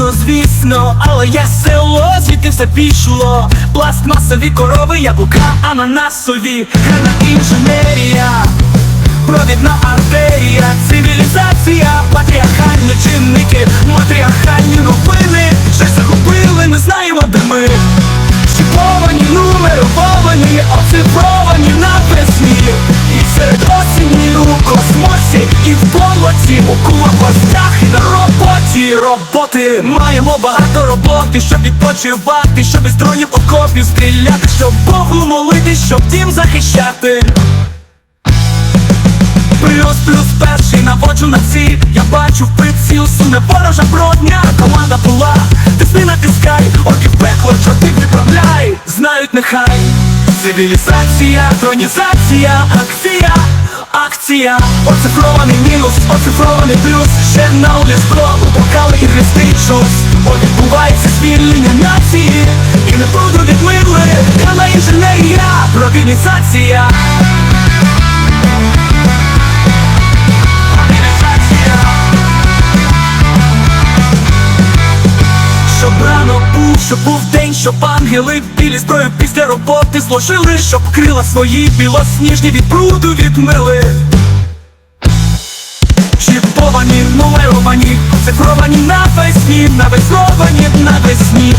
страшно, звісно, але є село, звідти все пішло. Пластмасові корови, яблука, ананасові, грана інженерія, провідна артерія, цивілізація, патріархальні чинники, матріархальні новини, щось захопили, ми знаємо, де ми. Чіповані, нумеровані, оцифровані космосі, і в болоті, у кулакостях і на роботі. Роботи маємо багато роботи, щоб відпочивати, щоб із дронів окопів стріляти, щоб Богу молити, щоб дім захищати. Плюс, плюс перший наводжу на ціль. Я бачу в приціл суне ворожа бродня. Команда була, тисни натискай. Орків пекло, чорти виправляй Знають нехай. Цивілізація, тронізація, акція Акція, оцифрований мінус, оцифрований плюс. Ще на улістро, упокали і хрестить щось. О, відбувається звільнення нації. І не буду відмили, Грана інженерія, провінізація щоб був день, щоб ангели білі зброю після роботи зложили, щоб крила свої білосніжні від бруду відмили. Чіповані, нумеровані, цифровані навесні, навесровані навесні.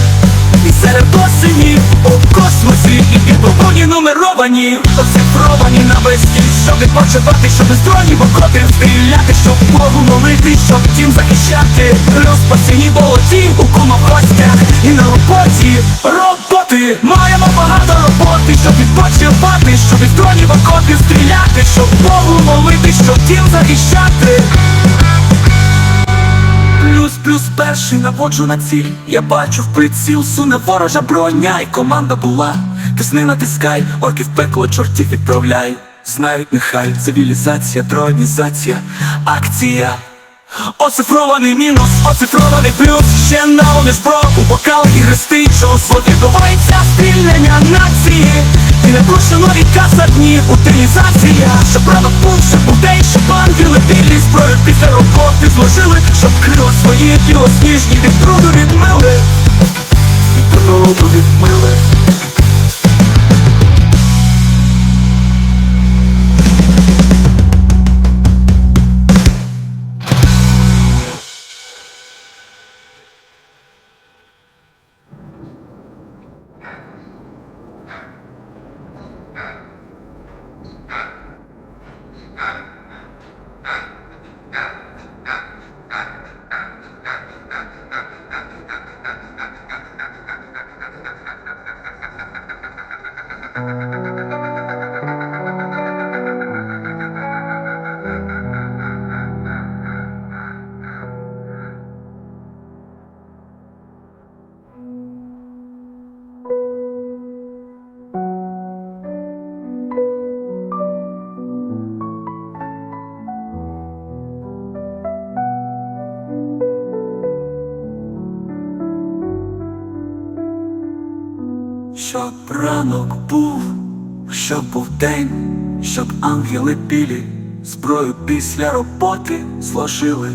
І серед осені у космосі і підбовані нумеровані, оцифровані навесні, щоб відпочивати, щоб з дронів окопів стріляти, щоб Богу молити, щоб тім захищати, розпасені болоті у кумовостях і на роботі роботи. Маємо багато роботи, щоб відпочивати, щоб із дронів окопів стріляти, щоб Богу молити, щоб тім захищати. Плюс, перший наводжу на ціль. Я бачу в приціл, суне ворожа броня І команда була, тисни натискай Орків пекло, чортів відправляй. Знають нехай, цивілізація, троїнізація, акція. Оцифрований мінус, оцифрований плюс. Ще на зброю, бокал і хрестить Що відбувається стрільнення нації. І не пущено відказ дні утилізація. Ранок був, щоб був день, щоб ангели білі зброю після зложили Щоб крила свої білосніжні від бруду відмили. Від відмили Щоб ранок був, щоб був день, щоб ангели білі зброю після роботи зложили.